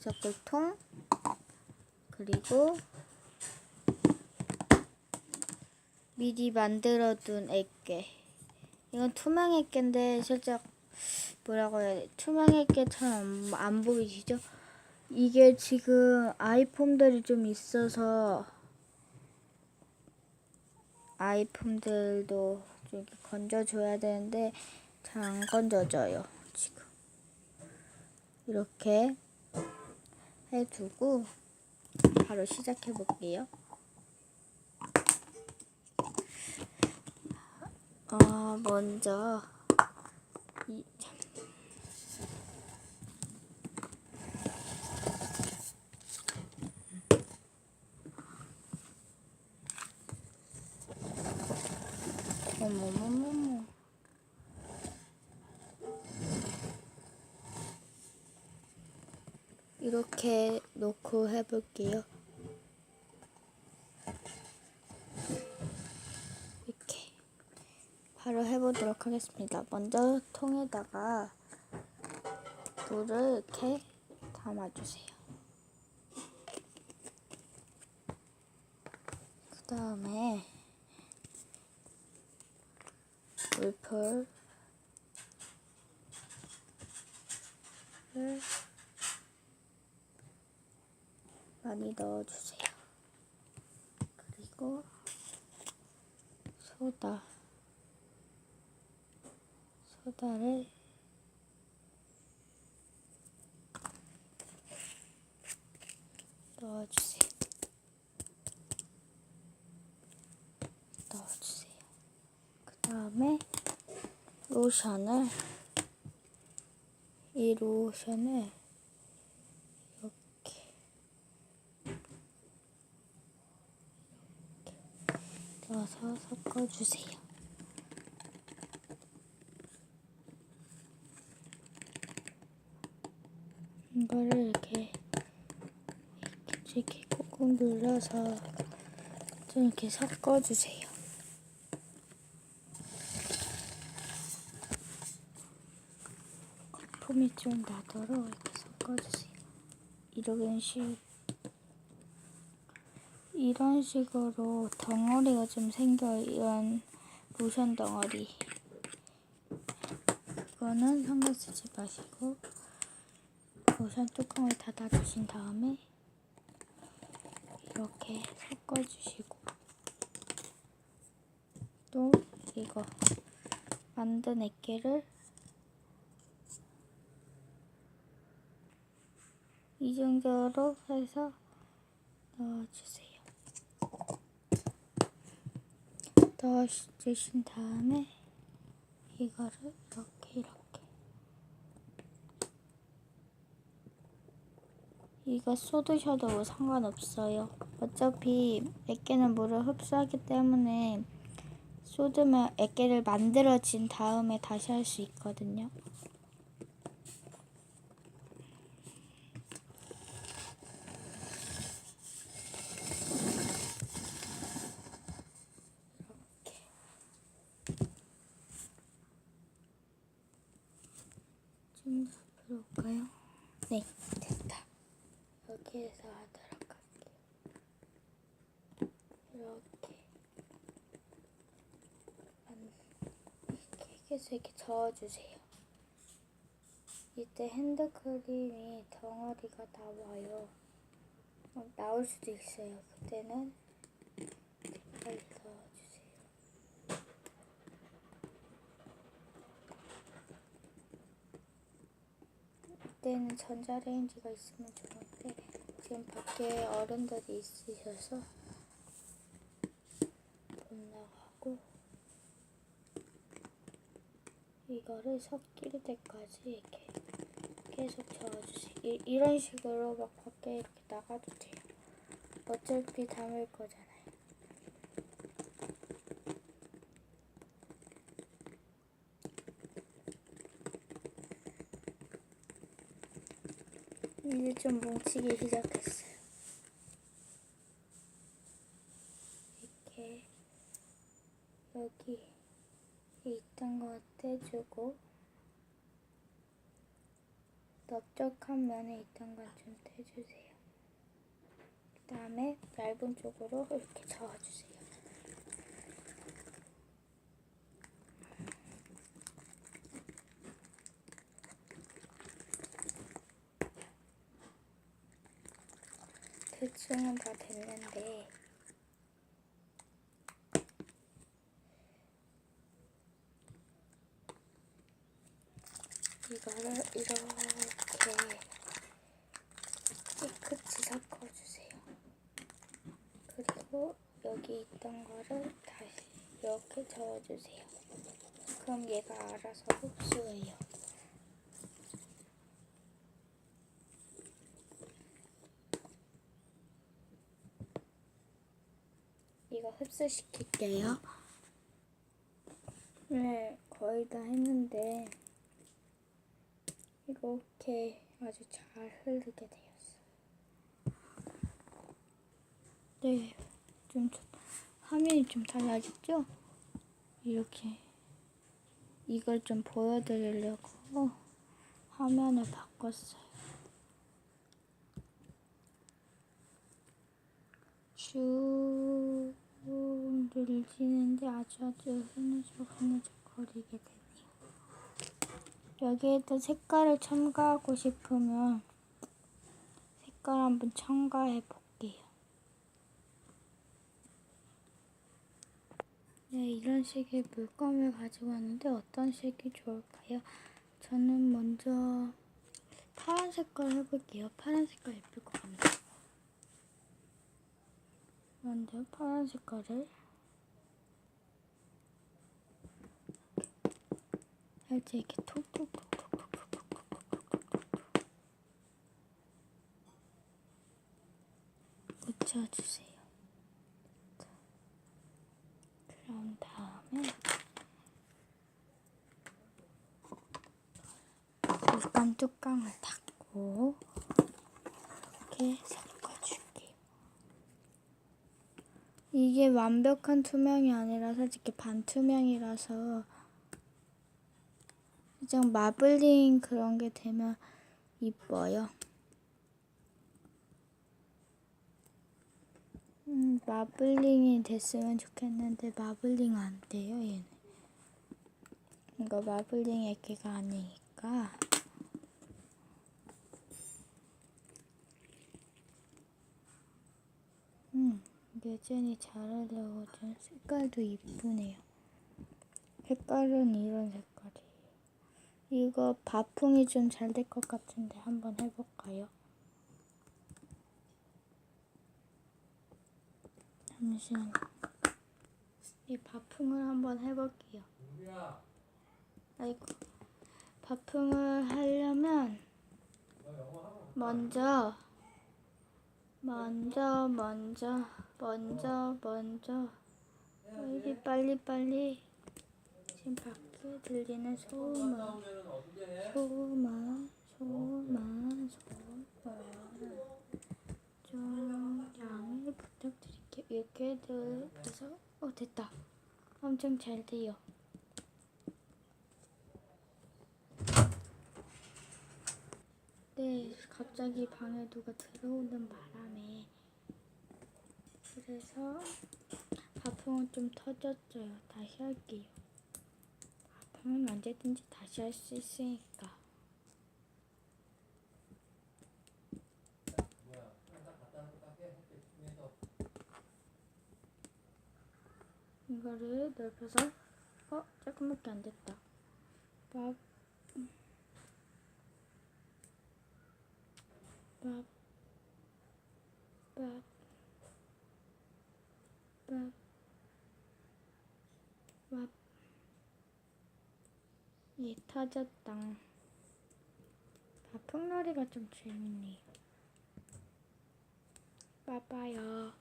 다크서클통. 그리고 미리 만들어둔 액계. 이건 투명 액계인데 살짝 뭐라고 해야 돼? 투명 액계처럼 안 보이시죠? 이게 지금 아이폰들이 좀 있어서 아이폰들도 좀 건져줘야 되는데 잘 안 건져져요 지금. 이렇게 해두고 바로 시작해 볼게요. 어, 먼저 이 참. 어머머머머. 이렇게 놓고 해볼게요. 이렇게 바로 해보도록 하겠습니다. 먼저 통에다가 물을 이렇게 담아주세요. 그 다음에 물풀을 많이 넣어주세요. 그리고 소다, 소다를 넣어주세요. 넣어주세요. 그 다음에 로션을 이 로션을 이렇게 넣어서 섞어주세요. 이거를 이렇게 이렇게 꾹꾹 눌러서 좀 이렇게 섞어주세요. 거품이 좀 나도록 이렇게 섞어주세요. 이런 식 이런 식으로 덩어리가 좀 생겨요. 이런 로션 덩어리. 그거는 신경 쓰지 마시고 로션 뚜껑을 닫아주신 다음에 이렇게 섞어주시고 또 이거 만든 액계를 이 정도로 해서 넣어주세요. 넣어주신 다음에 이거를 이렇게 이렇게 이거 쏟으셔도 상관없어요. 어차피 액계는 물을 흡수하기 때문에 쏟으면 액계를 만들어진 다음에 다시 할 수 있거든요. 좀 올까요? 네, 됐다. 여기에서 하도록 할게요. 이렇게. 안- 이렇게 계속 이렇게 저어주세요. 이때 핸드크림이 덩어리가 나와요. 어, 나올 수도 있어요. 그때는 빨리 넣어주세요. 이 때는 전자레인지가 있으면 좋은데 지금 밖에 어른들이 있으셔서 못 나가고 이거를 섞일 때까지 이렇게 계속 저어주세요. 이, 이런 식으로 막 밖에 이렇게 나가도 돼요. 어차피 담을 거잖아요. 이제 좀 뭉치기 시작했어요. 이렇게 여기 있던 거 떼주고 넓적한 면에 있던 건 좀 떼주세요. 그 다음에 얇은 쪽으로 이렇게 저어주세요. 대충은 다 됐는데 이거를 이렇게 깨끗이 섞어주세요. 그리고 여기 있던 거를 다시 이렇게 저어주세요. 그럼 얘가 알아서 흡수해요. 이거 흡수시킬게요. 네, 거의 다 했는데 이렇게 아주 잘 흐르게 되었어요. 네, 좀 좋- 화면이 좀 달라졌죠? 이렇게 이걸 좀 보여드리려고 화면을 바꿨어요. 쭉 늘리는데 아주 아주 흐느적 흐느적 거리게 되네요. 여기에다 색깔을 첨가하고 싶으면 색깔 한번 첨가해 볼게요. 네, 이런 식의 물감을 가지고 왔는데 어떤 색이 좋을까요? 저는 먼저 파란 색깔 해볼게요. 파란 색깔 예쁠 것 같네요. 먼저 파란 색깔을 이제 이렇게 톡톡톡 묻혀주세요. 자, 그런 다음에 일단 뚜껑을 닫고 이렇게 섞어줄게요. 이게 완벽한 투명이 아니라서 이렇게 반투명이라서 살짝 마블링 그런 게 되면 이뻐요. 음, 마블링이 됐으면 좋겠는데 마블링 안 돼요, 얘는. 이거 마블링 액기가 아니니까. 음, 여전히 잘하려고 좀 색깔도 이쁘네요. 색깔은 이런 색깔 이거 바풍이 좀 잘 될 것 같은데 한번 해볼까요? 잠시만요. 이 바풍을 한번 해볼게요. 아이고. 바풍을 하려면 먼저 먼저 먼저 먼저 먼저 빨리 빨리 빨리 지금 밖에 들리는 소음 소음 소음 소음 좀 양해 부탁드릴게요. 이렇게 들어서? 어 됐다. 엄청 잘 돼요. 네 갑자기 방에 누가 들어오는 바람에. 그래서 바풍은 좀 터졌어요. 다시 할게요 바풍은 언제든지 다시 할 수 있으니까. 이거를 넓혀서 어 조금밖에 안 됐다. 밥. 밥, 밥, 밥, 밥. 예, 터졌다. 바풍놀이가 좀 재밌네요. 빠빠요.